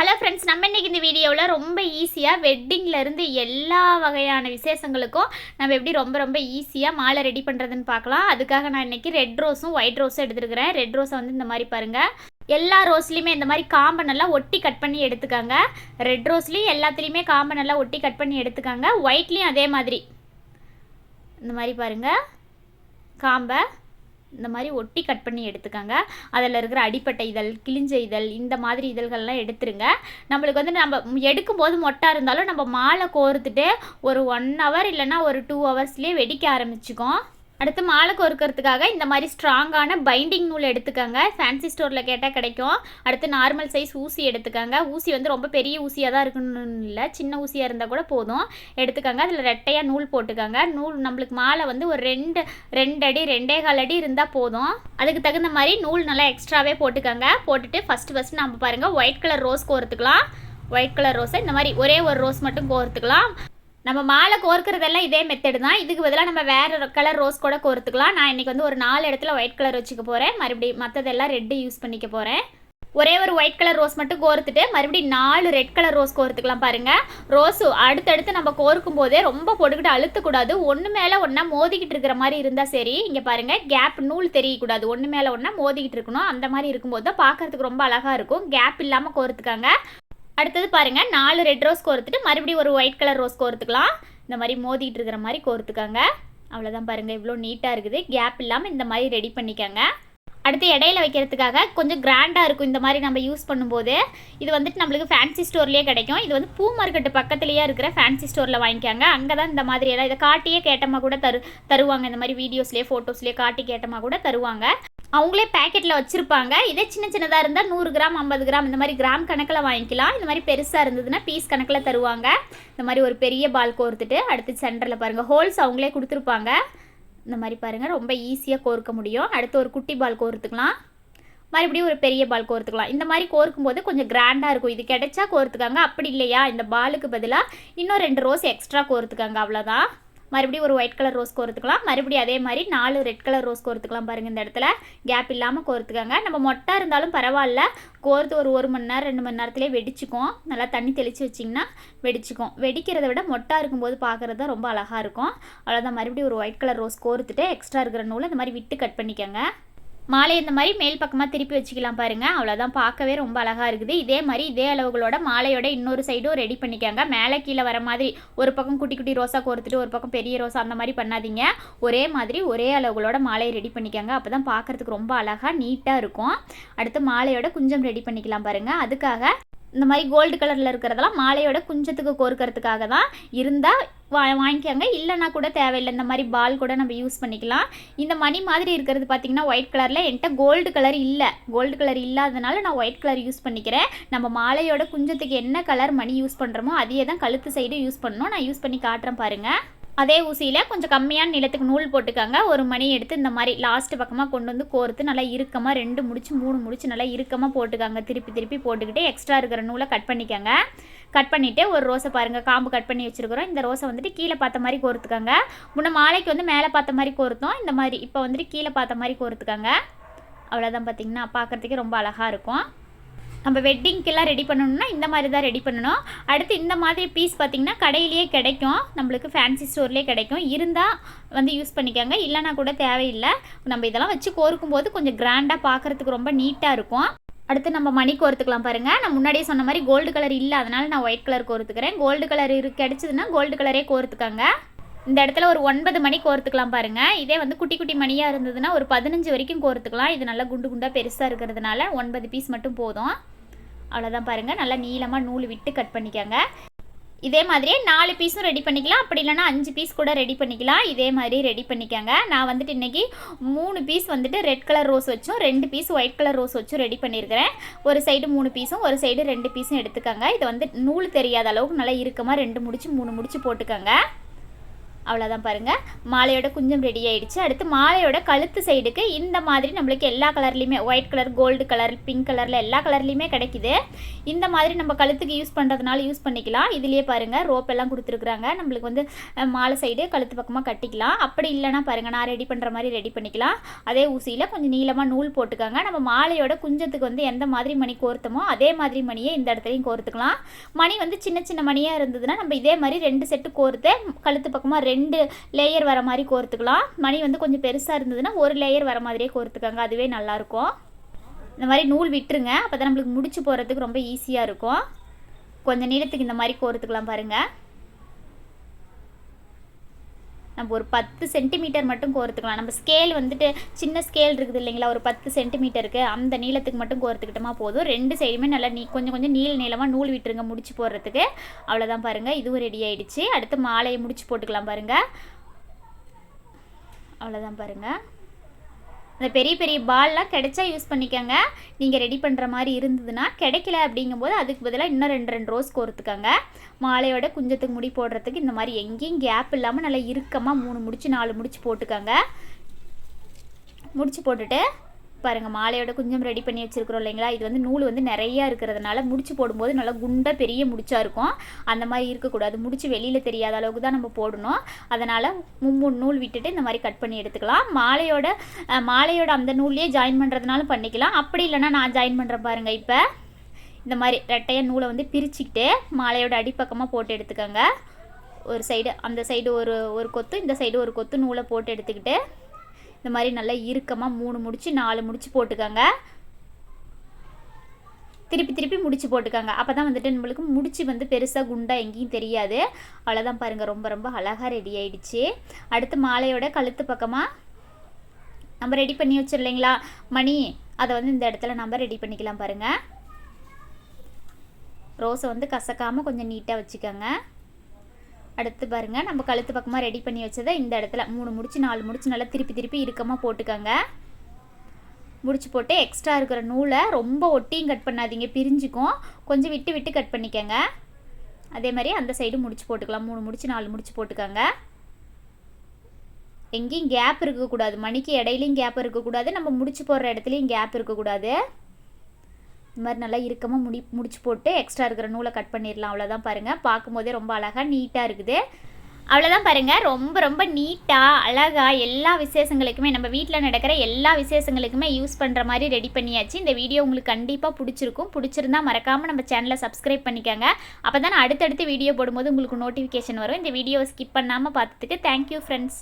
Hello friends நம்ம இன்னைக்கு இந்த வீடியோவில் ரொம்ப ஈஸியாக வெட்டிங்லேருந்து எல்லா வகையான விசேஷங்களுக்கும் நம்ம எப்படி ரொம்ப ரொம்ப ஈஸியாக மாலை ரெடி பண்ணுறதுன்னு பார்க்கலாம். அதுக்காக நான் இன்னைக்கு ரெட் ரோஸும் ஒயிட் ரோஸும் எடுத்துருக்கிறேன். ரெட் ரோஸை வந்து இந்த மாதிரி பாருங்கள் எல்லா ரோஸ்லேயுமே இந்த மாதிரி காம்பை நல்லா ஒட்டி கட் பண்ணி எடுத்துக்காங்க. ரெட் ரோஸ்லேயும் எல்லாத்துலேயுமே காம்பை நல்லா ஒட்டி கட் பண்ணி எடுத்துக்காங்க. ஒயிட்லேயும் அதே மாதிரி. இந்த மாதிரி பாருங்கள் காம்பை இந்த மாதிரி ஒட்டி கட் பண்ணி எடுத்துக்கோங்க. அதில் இருக்கிற அடிப்பட்ட இதழ் கிழிஞ்ச இதழ் இந்த மாதிரி இதழ்கள்லாம் எடுத்துருங்க. நம்மளுக்கு வந்து நம்ம எடுக்கும்போது மொட்டா இருந்தாலும் நம்ம மாலை கோர்த்துட்டு ஒரு ஒன் ஹவர் இல்லைன்னா ஒரு டூ ஹவர்ஸ்லேயே வெடிக்க ஆரம்பிச்சுக்கும். அடுத்து மாலை கோர்க்கறதுக்காக இந்த மாதிரி ஸ்ட்ராங்கான பைண்டிங் நூல் எடுத்துக்கோங்க. ஃபேன்சி ஸ்டோரில் கேட்டால் கிடைக்கும். அடுத்து நார்மல் சைஸ் ஊசி எடுத்துக்கோங்க. ஊசி வந்து ரொம்ப பெரிய ஊசியாக தான் இருக்கணும்னு இல்லை. சின்ன ஊசியாக இருந்தால் கூட போதும். எடுத்துக்கோங்க. அதில் ரெட்டையாக நூல் போட்டுக்கோங்க. நூல் நம்மளுக்கு மாலை வந்து ஒரு ரெண்டு ரெண்டு அடி ரெண்டே கால் அடி இருந்தால் போதும். அதுக்கு தகுந்த மாதிரி நூல் நல்லா எக்ஸ்ட்ராவே போட்டுக்கோங்க. போட்டுட்டு ஃபஸ்ட்டு ஃபஸ்ட்டு நம்ம பாருங்கள் ஒயிட் கலர் ரோஸ் கோர்த்துக்கலாம். ஒயிட் கலர் ரோஸை இந்த மாதிரி ஒரே ஒரு ரோஸ் மட்டும் கோர்த்துக்கலாம். நம்ம மாலை கோர்க்கறதெல்லாம் இதே மெத்தடு தான். இதுக்கு பதிலாக நம்ம வேறு கலர் ரோஸ் கூட கோர்த்துக்கலாம். நான் இன்றைக்கி வந்து ஒரு நாலு இடத்துல ஒயிட் கலர் வச்சுக்க போகிறேன் மறுபடியும் மற்றதெல்லாம் ரெட்டு யூஸ் பண்ணிக்க போகிறேன் ஒரே ஒரு ஒயிட் கலர் ரோஸ் மட்டும் கோர்த்துட்டு மறுபடியும் நாலு ரெட் கலர் ரோஸ் கோர்த்துக்கலாம் பாருங்கள் ரோஸு அடுத்தடுத்து நம்ம கோர்க்கும் போதே ரொம்ப போட்டுக்கிட்டு அழுத்தக்கூடாது ஒன்று மேலே ஒன்றா மோதிக்கிட்டு இருக்கிற மாதிரி இருந்தால் சரி. இங்கே பாருங்கள் கேப் நூல் தெரியக்கூடாது. ஒன்று மேலே ஒன்றா மோதிக்கிட்டு இருக்கணும். அந்த மாதிரி இருக்கும்போது தான் பார்க்கறதுக்கு ரொம்ப அழகாக இருக்கும். கேப் இல்லாமல் கோர்த்துக்காங்க. அடுத்தது பாருங்கள் நாலு ரெட் ரோஸ் கோர்த்துட்டு மறுபடியும் ஒரு ஒயிட் கலர் ரோஸ் கோர்த்துக்கலாம். இந்த மாதிரி மோதிட்டு இருக்கிற மாதிரி கோர்த்துக்கோங்க. அவ்வளோதான் பாருங்கள் இவ்வளோ நீட்டாக இருக்குது. கேப் இல்லாமல் இந்த மாதிரி ரெடி பண்ணிக்கோங்க. அடுத்து இடையில வைக்கிறதுக்காக கொஞ்சம் கிராண்டாக இருக்கும் இந்த மாதிரி நம்ம யூஸ் பண்ணும்போது. இது வந்துட்டு நம்மளுக்கு ஃபேன்சி ஸ்டோர்லேயே கிடைக்கும். இது வந்து பூ மார்க்கெட்டு பக்கத்துலேயே இருக்கிற ஃபேன்சி ஸ்டோரில் வாங்கிக்காங்க. அங்கே தான் இந்த மாதிரி எல்லாம் இதை காட்டியே கேட்டமாக கூட தரு தருவாங்க. இந்த மாதிரி வீடியோஸ்லேயே ஃபோட்டோஸ்லேயே காட்டி கேட்டமாக கூட தருவாங்க. அவங்களே பேக்கெட்டில் வச்சுருப்பாங்க. இதே சின்ன சின்னதாக இருந்தால் நூறு கிராம் ஐம்பது கிராம் இந்த மாதிரி கிராம் கணக்கில் வாங்கிக்கலாம். இந்த மாதிரி பெருசாக இருந்ததுன்னா பீஸ் கணக்கில் தருவாங்க. இந்த மாதிரி ஒரு பெரிய பால் கோர்த்துட்டு அடுத்து சென்டரில் பாருங்கள் ஹோல்ஸ் அவங்களே கொடுத்துருப்பாங்க. இந்த மாதிரி பாருங்கள் ரொம்ப ஈஸியாக கோர்க்க முடியும். அடுத்து ஒரு குட்டி பால் கோர்த்துக்கலாம். மறுபடியும் ஒரு பெரிய பால் கோர்த்துக்கலாம். இந்த மாதிரி கோர்க்கும் போது கொஞ்சம் கிராண்டாக இருக்கும். இது கிடைச்சா கோர்த்துக்காங்க. அப்படி இல்லையா? இந்த பாலுக்கு பதிலாக இன்னும் ரெண்டு ரோஸ் எக்ஸ்ட்ரா கோர்த்துக்காங்க. அவ்வளோதான் மறுபடியும் ஒரு ஒயிட் கலர் ரோஸ் கோர்த்துக்கலாம். மறுபடியும் அதே மாதிரி நாலு ரெட் கலர் ரோஸ் கோர்த்துக்கலாம் பாருங்கள் இந்த இடத்துல. கேப் இல்லாமல் கோர்த்துக்கோங்க. நம்ம மொட்டா இருந்தாலும் பரவாயில்ல. கோர்த்து ஒரு ஒரு மணி நேரம் ரெண்டு மணி நேரத்துலேயே வெடிச்சுக்கும். நல்லா தண்ணி தெளித்து வச்சிங்கன்னா வெடிச்சுக்கும். வெடிக்கிறத விட மொட்டா இருக்கும்போது பார்க்குறது தான் ரொம்ப அழகாக இருக்கும். அவ்வளோதான் மறுபடியும் ஒரு ஒயிட் கலர் ரோஸ் கோர்த்துட்டு எக்ஸ்ட்ரா இருக்கிற நூலை இந்த மாதிரி விட்டு கட் பண்ணிக்கோங்க. மாலை இந்த மாதிரி மேல் பக்கமாக திருப்பி வச்சுக்கலாம் பாருங்கள் அவ்வளோதான் பார்க்கவே ரொம்ப அழகாக இருக்குது. இதே மாதிரி இதே அளவுகளோட மாலையோட இன்னொரு சைடும் ரெடி பண்ணிக்கோங்க. மேலே கீழே வர மாதிரி ஒரு பக்கம் குட்டி குட்டி ரோஸாக கோர்த்துட்டு ஒரு பக்கம் பெரிய ரோஸா அந்த மாதிரி பண்ணாதீங்க. ஒரே மாதிரி ஒரே அளவுகளோட மாலையை ரெடி பண்ணிக்கோங்க. அப்போ தான் பார்க்குறதுக்கு ரொம்ப அழகாக நீட்டாக இருக்கும். அடுத்து மாலையோட குஞ்சம் ரெடி பண்ணிக்கலாம் பாருங்கள் அதுக்காக இந்த மாதிரி கோல்டு கலரில் இருக்கிறதெல்லாம் மாலையோட குஞ்சத்துக்கு கோர்க்கறதுக்காக தான் இருந்தால் வா வாங்கிக்கோங்க. இல்லைனா கூட தேவையில்லை. இந்த மாதிரி பால் கூட நம்ம யூஸ் பண்ணிக்கலாம். இந்த மணி மாதிரி இருக்கிறது பார்த்திங்கன்னா ஒயிட் கலரில் என்கிட்ட கோல்டு கலர் இல்லை. கோல்டு கலர் இல்லாதனால நான் ஒயிட் கலர் யூஸ் பண்ணிக்கிறேன். நம்ம மாலையோட குஞ்சத்துக்கு என்ன கலர் மணி யூஸ் பண்ணுறோமோ அதையே தான் கழுத்து சைடு யூஸ் பண்ணணும். நான் யூஸ் பண்ணி காட்டுறேன் பாருங்கள் அதே ஊசியில் கொஞ்சம் கம்மியான நிலத்துக்கு நூல் போட்டுக்காங்க. ஒரு மணி எடுத்து இந்த மாதிரி லாஸ்ட் பக்கமாக கொண்டு வந்து கோர்த்து நல்லா இறுக்கமாக ரெண்டு முடிச்சு மூணு முடிச்சு நல்லா இறுக்கமாக போட்டுக்காங்க. திருப்பி திருப்பி போட்டுக்கிட்டு எக்ஸ்ட்ரா இருக்கிற நூலை கட் பண்ணிக்கோங்க. கட் பண்ணிவிட்டு ஒரு ரோஸை பாருங்கள் காம்பு கட் பண்ணி வச்சுருக்கிறோம். இந்த ரோஸை வந்துட்டு கீழே பார்த்த மாதிரி கோர்த்துக்கோங்க. முன்ன மாலைக்கு வந்து மேலே பார்த்த மாதிரி கோர்த்தோம். இந்த மாதிரி இப்போ வந்துட்டு கீழே பார்த்த மாதிரி கோர்த்துக்கோங்க. அவ்வளோதான் பார்த்திங்கன்னா பார்க்குறதுக்கே ரொம்ப அழகாக இருக்கும். நம்ம வெட்டிங்க்கெல்லாம் ரெடி பண்ணணும்னா இந்த மாதிரி தான் ரெடி பண்ணணும். அடுத்து இந்த மாதிரி பீஸ் பார்த்திங்கன்னா கடையிலேயே கிடைக்கும். நம்மளுக்கு ஃபேன்சி ஸ்டோர்லேயே கிடைக்கும். இருந்தால் வந்து யூஸ் பண்ணிக்கோங்க. இல்லைனா கூட தேவையில்லை. நம்ம இதெல்லாம் வச்சு கோர்க்கும் போது கொஞ்சம் கிராண்டாக பார்க்குறதுக்கு ரொம்ப நீட்டாக இருக்கும். அடுத்து நம்ம மணி கோர்த்துக்கலாம் பாருங்கள் நான் முன்னாடியே சொன்ன மாதிரி கோல்டு கலர் இல்லை. அதனால் நான் ஒயிட் கலர் கோர்த்துக்கிறேன். கோல்டு கலர் இரு கிடச்சிதுன்னா கோல்டு கலரே கோர்த்துக்கங்க. இந்த இடத்துல ஒரு ஒன்பது மணி கோர்த்துக்கலாம் பாருங்கள் இதே வந்து குட்டி குட்டி மணியாக இருந்ததுன்னா ஒரு பதினஞ்சு வரைக்கும் கோர்த்துக்கலாம். இது நல்லா குண்டு குண்டாக பெருசாக இருக்கிறதுனால ஒன்பது பீஸ் மட்டும் போதும். அவ்வளோதான் பாருங்கள் நல்லா நீளமாக நூல் விட்டு கட் பண்ணிக்கோங்க. இதே மாதிரியே நாலு பீஸும் ரெடி பண்ணிக்கலாம். அப்படி இல்லைனா அஞ்சு பீஸ் கூட ரெடி பண்ணிக்கலாம். இதே மாதிரி ரெடி பண்ணிக்கோங்க. நான் வந்துட்டு இன்றைக்கி மூணு பீஸ் வந்துட்டு ரெட் கலர் ரோஸ் வச்சும் ரெண்டு பீஸ் ஒயிட் கலர் ரோஸ் வச்சும் ரெடி பண்ணியிருக்கிறேன் ஒரு சைடு மூணு பீஸும் ஒரு சைடு ரெண்டு பீஸும் எடுத்துக்கோங்க. இது வந்து நூல் தெரியாத அளவுக்கு நல்லா இறுக்கமாக ரெண்டு முடிச்சு மூணு முடிச்சு போட்டுக்கோங்க. அவ்வளோதான் பாருங்கள் மாலையோட குஞ்சம் ரெடி ஆகிடுச்சு அடுத்து மாலையோட கழுத்து சைடுக்கு இந்த மாதிரி நம்மளுக்கு எல்லா கலர்லேயுமே white colour gold colour pink கலரில் எல்லா கலர்லேயுமே கிடைக்குது. இந்த மாதிரி நம்ம கழுத்துக்கு யூஸ் பண்ணுறதுனால யூஸ் பண்ணிக்கலாம். இதுலேயே பாருங்கள் ரோப் எல்லாம் கொடுத்துருக்குறாங்க. நம்மளுக்கு வந்து மாலை சைடு கழுத்து பக்கமாக கட்டிக்கலாம். அப்படி இல்லைன்னா பாருங்கள் நான் ரெடி பண்ணுற மாதிரி ரெடி பண்ணிக்கலாம். அதே ஊசியில் கொஞ்சம் நீளமாக நூல் போட்டுக்கோங்க. நம்ம மாலையோட குஞ்சத்துக்கு வந்து எந்த மாதிரி மணி கோர்த்தமோ அதே மாதிரி மணியை இந்த இடத்துலையும் கோர்த்துக்கலாம். மணி வந்து சின்ன சின்ன மணியாக இருந்ததுன்னா நம்ம இதே மாதிரி ரெண்டு செட்டு கோர்த்து கழுத்து பக்கமாக ரெண்டு ரெண்டு லேயர் வர மாதிரி கோர்த்துக்கலாம். மணி வந்து கொஞ்சம் பெருசாக இருந்ததுன்னா ஒரு லேயர் வர மாதிரியே கோர்த்துக்கோங்க. அதுவே நல்லாயிருக்கும் இந்த மாதிரி நூல் விட்டுருங்க. அப்போ தான் நம்மளுக்கு முடிச்சு போகிறதுக்கு ரொம்ப ஈஸியாக இருக்கும். கொஞ்சம் நீளத்துக்கு இந்த மாதிரி கோர்த்துக்கலாம் பாருங்கள் நம்ம ஒரு பத்து சென்டிமீட்டர் மட்டும் கோர்த்துக்கலாம். நம்ம ஸ்கேல் வந்துட்டு சின்ன ஸ்கேல் இருக்குது இல்லைங்களா? ஒரு பத்து சென்டிமீட்டருக்கு அந்த நீளத்துக்கு மட்டும் கோர்த்துக்கிட்டோமா போதும். ரெண்டு சைடுமே நல்லா நீ கொஞ்சம் கொஞ்சம் நீள நீளமாக நூல் விட்டுருங்க முடிச்சு போடுறதுக்கு. அவ்வளோதான் பாருங்கள் இதுவும் ரெடி ஆகிடுச்சு அடுத்து மாலையை முடிச்சு போட்டுக்கலாம் பாருங்கள் அவ்வளோதான் பாருங்கள் அந்த பெரிய பெரிய பால்லாம் கிடைச்சா யூஸ் பண்ணிக்கோங்க. நீங்கள் ரெடி பண்ணுற மாதிரி இருந்ததுன்னா கிடைக்கல அப்படிங்கும்போது அதுக்கு பதிலாக இன்னும் ரெண்டு ரெண்டு ரோஸ் கோர்த்துக்கோங்க. மாலையோட குஞ்சத்துக்கு முடி போடுறதுக்கு இந்த மாதிரி எங்கேயும் கேப் இல்லாமல் நல்லா இறுக்கமாக மூணு முடிச்சு நாலு முடிச்சு போட்டுக்கோங்க. முடிச்சு போட்டுட்டு பாருங்கள் மாலையோட கொஞ்சம் ரெடி பண்ணி வச்சுருக்குறோம் இல்லைங்களா? இது வந்து நூல் வந்து நிறையா இருக்கிறதுனால முடிச்சு போடும்போது நல்லா குண்டாக பெரிய முடிச்சா இருக்கும். அந்த மாதிரி இருக்கக்கூடாது. முடிச்சு வெளியில் தெரியாத அளவுக்கு தான் நம்ம போடணும். அதனால் மும்மூணு நூல் விட்டுட்டு இந்த மாதிரி கட் பண்ணி எடுத்துக்கலாம். மாலையோட மாலையோட அந்த நூல்லையே ஜாயின் பண்ணுறதுனாலும் பண்ணிக்கலாம். அப்படி இல்லைனா நான் ஜாயின் பண்ணுறேன் பாருங்கள் இப்போ. இந்த மாதிரி ரெட்டையாக நூலை வந்து பிரிச்சுக்கிட்டு மாலையோட அடிப்பக்கமாக போட்டு எடுத்துக்கோங்க. ஒரு சைடு அந்த சைடு ஒரு ஒரு கொத்து இந்த சைடு ஒரு கொத்து நூலை போட்டு எடுத்துக்கிட்டு இந்த மாதிரி நல்லா இறுக்கமாக மூணு முடிச்சு நாலு முடிச்சு போட்டுக்கோங்க. திருப்பி திருப்பி முடிச்சு போட்டுக்கோங்க. அப்போ தான் வந்துட்டு நம்மளுக்கு முடிச்சு வந்து பெருசாக குண்டாக எங்கேயும் தெரியாது. அவ்வளோதான் பாருங்கள் ரொம்ப ரொம்ப அழகாக ரெடி ஆயிடுச்சு. அடுத்து மாலையோட கழுத்து பக்கமாக நம்ம ரெடி பண்ணி வச்சிடலைங்களா மணி அதை வந்து இந்த இடத்துல நம்ம ரெடி பண்ணிக்கலாம் பாருங்கள் ரோஸை வந்து கசக்காமல் கொஞ்சம் நீட்டாக வச்சுக்கோங்க. அடுத்து பாருங்கள் நம்ம கழுத்து பக்கமாக ரெடி பண்ணி வச்சதை இந்த இடத்துல மூணு முடிச்சு நாலு முடிச்சு நல்லா திருப்பி திருப்பி இறுக்கமாக போட்டுக்கோங்க. முடிச்சு போட்டு எக்ஸ்ட்ரா இருக்கிற நூலை ரொம்ப ஒட்டியும் கட் பண்ணாதீங்க. பிரிஞ்சுக்கும். கொஞ்சம் விட்டு விட்டு கட் பண்ணிக்கோங்க. அதே மாதிரி அந்த சைடு முடிச்சு போட்டுக்கலாம். மூணு முடிச்சு நாலு முடிச்சு போட்டுக்கோங்க. எங்கேயும் கேப் இருக்கக்கூடாது. மணிக்கு இடையிலையும் கேப் இருக்கக்கூடாது. நம்ம முடிச்சு போடுற இடத்துலையும் கேப் இருக்கக்கூடாது. இந்த மாதிரி நல்லா இறுக்கமாக முடி முடிச்சு போட்டு எக்ஸ்ட்ரா இருக்கிற நூலை கட் பண்ணிடலாம். அவ்வளோதான் பாருங்கள் பார்க்கும்போதே ரொம்ப அழகாக நீட்டாக இருக்குது. அவ்வளோதான் பாருங்கள் ரொம்ப ரொம்ப நீட்டாக அழகாக எல்லா விசேஷங்களுக்குமே நம்ம வீட்டில் நடக்கிற எல்லா விசேஷங்களுக்குமே யூஸ் பண்ணுற மாதிரி ரெடி பண்ணியாச்சு. இந்த வீடியோ உங்களுக்கு கண்டிப்பாக பிடிச்சிருக்கும். பிடிச்சிருந்தா மறக்காமல் நம்ம சேனலை சப்ஸ்கிரைப் பண்ணிக்கோங்க. அப்போ தான் அடுத்தடுத்து வீடியோ போடும்போது உங்களுக்கு நோட்டிஃபிகேஷன் வரும். இந்த வீடியோவை ஸ்கிப் பண்ணாமல் பார்த்ததுக்கு தேங்க்யூ ஃப்ரெண்ட்ஸ்